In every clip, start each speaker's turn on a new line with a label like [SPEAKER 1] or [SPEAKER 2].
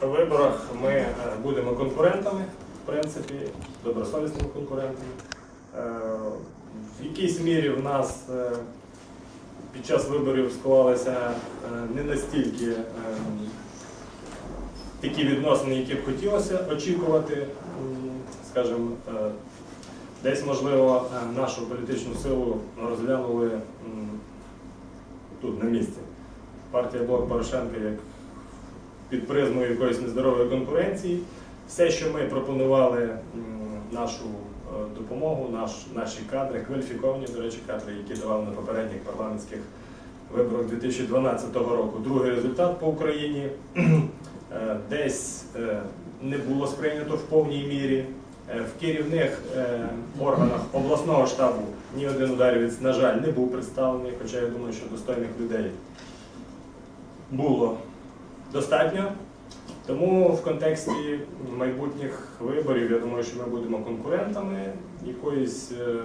[SPEAKER 1] виборах ми е, будемо конкурентами, в принципі, добросовісними конкурентами. Е, В якійсь мірі в нас е, під час виборів склалися не настільки такі відносини, які б хотілося очікувати, скажімо, десь, можливо, нашу політичну силу розглянули тут, на місці. Партія Блок Порошенка як під призмою якоїсь нездорової конкуренції. Все, що ми пропонували нашу е, допомогу, наш, наші кадри, кваліфіковані, до речі, кадри, які давали на попередніх парламентських виборах 2012 року. Другий результат по Україні е, десь е, не було сприйнято в повній мірі. В керівних органах обласного штабу ні один ударівець, на жаль, не був представлений, хоча я думаю, що достойних людей було достатньо. Тому в контексті майбутніх виборів я думаю, що ми будемо конкурентами якоїсь, е,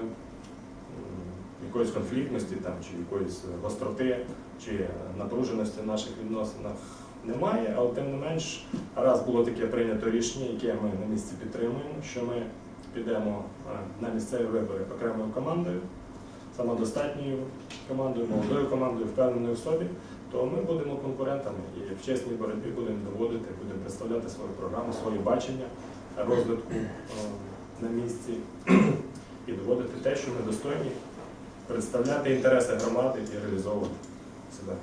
[SPEAKER 1] якоїсь конфліктності там, чи якоїсь гостроти чи напруженості в наших відносинах немає, але тим не менш, раз було таке прийнято рішення, яке ми на місці підтримуємо, що ми підемо е, на місцеві вибори окремою командою, самодостатньою командою, молодою командою, впевненою в собі то ми будемо конкурентами і в чесній боротьбі будемо доводити, будемо представляти свою програму, своє бачення розвитку е, на місці і доводити те, що ми достойні представляти інтереси громади і реалізовувати себе.